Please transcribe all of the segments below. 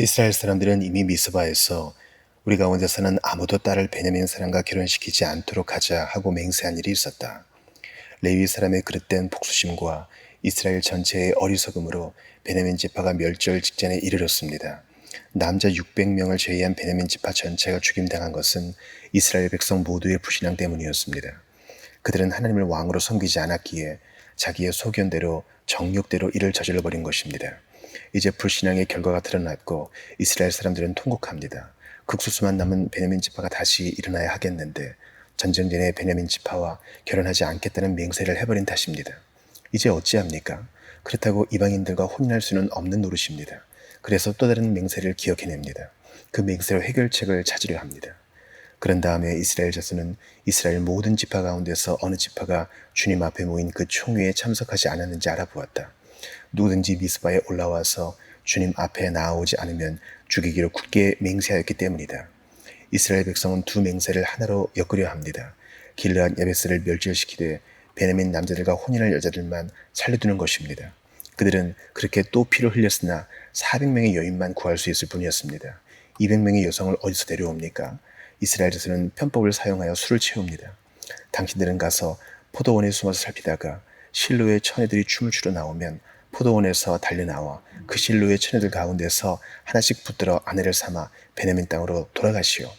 이스라엘 사람들은 이미 미스바에서 우리 가운데서는 아무도 딸을 베냐민 사람과 결혼시키지 않도록 하자 하고 맹세한 일이 있었다. 레위 사람의 그릇된 복수심과 이스라엘 전체의 어리석음으로 베냐민 지파가 멸절 직전에 이르렀습니다. 남자 600명을 제외한 베냐민 지파 전체가 죽임당한 것은 이스라엘 백성 모두의 불신앙 때문이었습니다. 그들은 하나님을 왕으로 섬기지 않았기에 자기의 소견대로 정욕대로 일을 저질러 버린 것입니다. 이제 불신앙의 결과가 드러났고 이스라엘 사람들은 통곡합니다. 극소수만 남은 베냐민 지파가 다시 일어나야 하겠는데 전쟁 전에 베냐민 지파와 결혼하지 않겠다는 맹세를 해버린 탓입니다. 이제 어찌합니까? 그렇다고 이방인들과 혼인할 수는 없는 노릇입니다. 그래서 또 다른 맹세를 기억해냅니다. 그 맹세로 해결책을 찾으려 합니다. 그런 다음에 이스라엘 자손은 이스라엘 모든 지파 가운데서 어느 지파가 주님 앞에 모인 그 총회에 참석하지 않았는지 알아보았다. 누구든지 미스바에 올라와서 주님 앞에 나아오지 않으면 죽이기로 굳게 맹세하였기 때문이다. 이스라엘 백성은 두 맹세를 하나로 엮으려 합니다. 길르앗 야베스를 멸절시키되 베냐민 남자들과 혼인할 여자들만 살려두는 것입니다. 그들은 그렇게 또 피를 흘렸으나 400명의 여인만 구할 수 있을 뿐이었습니다. 200명의 여성을 어디서 데려옵니까? 이스라엘에서는 편법을 사용하여 술을 채웁니다. 당신들은 가서 포도원에 숨어서 살피다가 실로의 처녀들이 춤을 추러 나오면 포도원에서 달려나와 그 실로의 처녀들 가운데서 하나씩 붙들어 아내를 삼아 베냐민 땅으로 돌아가시오.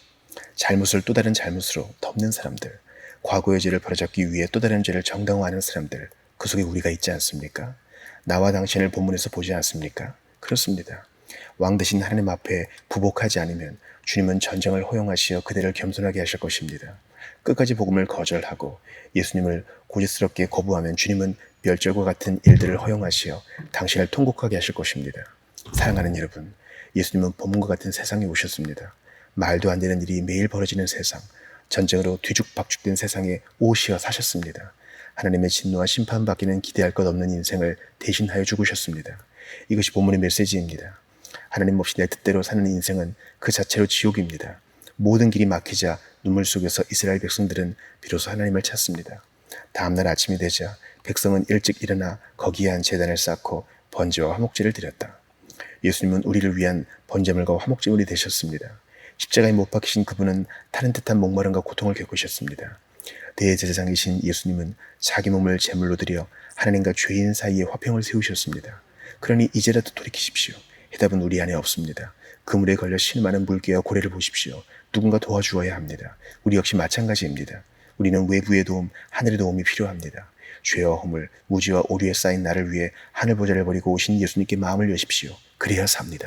잘못을 또 다른 잘못으로 덮는 사람들, 과거의 죄를 바로잡기 위해 또 다른 죄를 정당화하는 사람들, 그 속에 우리가 있지 않습니까? 나와 당신을 본문에서 보지 않습니까? 그렇습니다. 왕 대신 하나님 앞에 부복하지 않으면 주님은 전쟁을 허용하시어 그대를 겸손하게 하실 것입니다. 끝까지 복음을 거절하고 예수님을 고집스럽게 거부하면 주님은 멸절과 같은 일들을 허용하시어 당신을 통곡하게 하실 것입니다. 사랑하는 여러분, 예수님은 본문과 같은 세상에 오셨습니다. 말도 안 되는 일이 매일 벌어지는 세상, 전쟁으로 뒤죽박죽된 세상에 오시어 사셨습니다. 하나님의 진노와 심판받기는 기대할 것 없는 인생을 대신하여 죽으셨습니다. 이것이 본문의 메시지입니다. 하나님 없이 내 뜻대로 사는 인생은 그 자체로 지옥입니다. 모든 길이 막히자 눈물 속에서 이스라엘 백성들은 비로소 하나님을 찾습니다. 다음날 아침이 되자 백성은 일찍 일어나 거기에 한 재단을 쌓고 번제와 화목제를 드렸다. 예수님은 우리를 위한 번제물과 화목제물이 되셨습니다. 십자가에 못 박히신 그분은 다른 듯한 목마름과 고통을 겪으셨습니다. 대제사장이신 예수님은 자기 몸을 제물로 드려 하나님과 죄인 사이에 화평을 세우셨습니다. 그러니 이제라도 돌이키십시오. 해답은 우리 안에 없습니다. 그물에 걸려 실많은 물개와 고래를 보십시오. 누군가 도와주어야 합니다. 우리 역시 마찬가지입니다. 우리는 외부의 도움, 하늘의 도움이 필요합니다. 죄와 허물, 무지와 오류에 쌓인 나를 위해 하늘 보좌를 버리고 오신 예수님께 마음을 여십시오. 그래야 삽니다.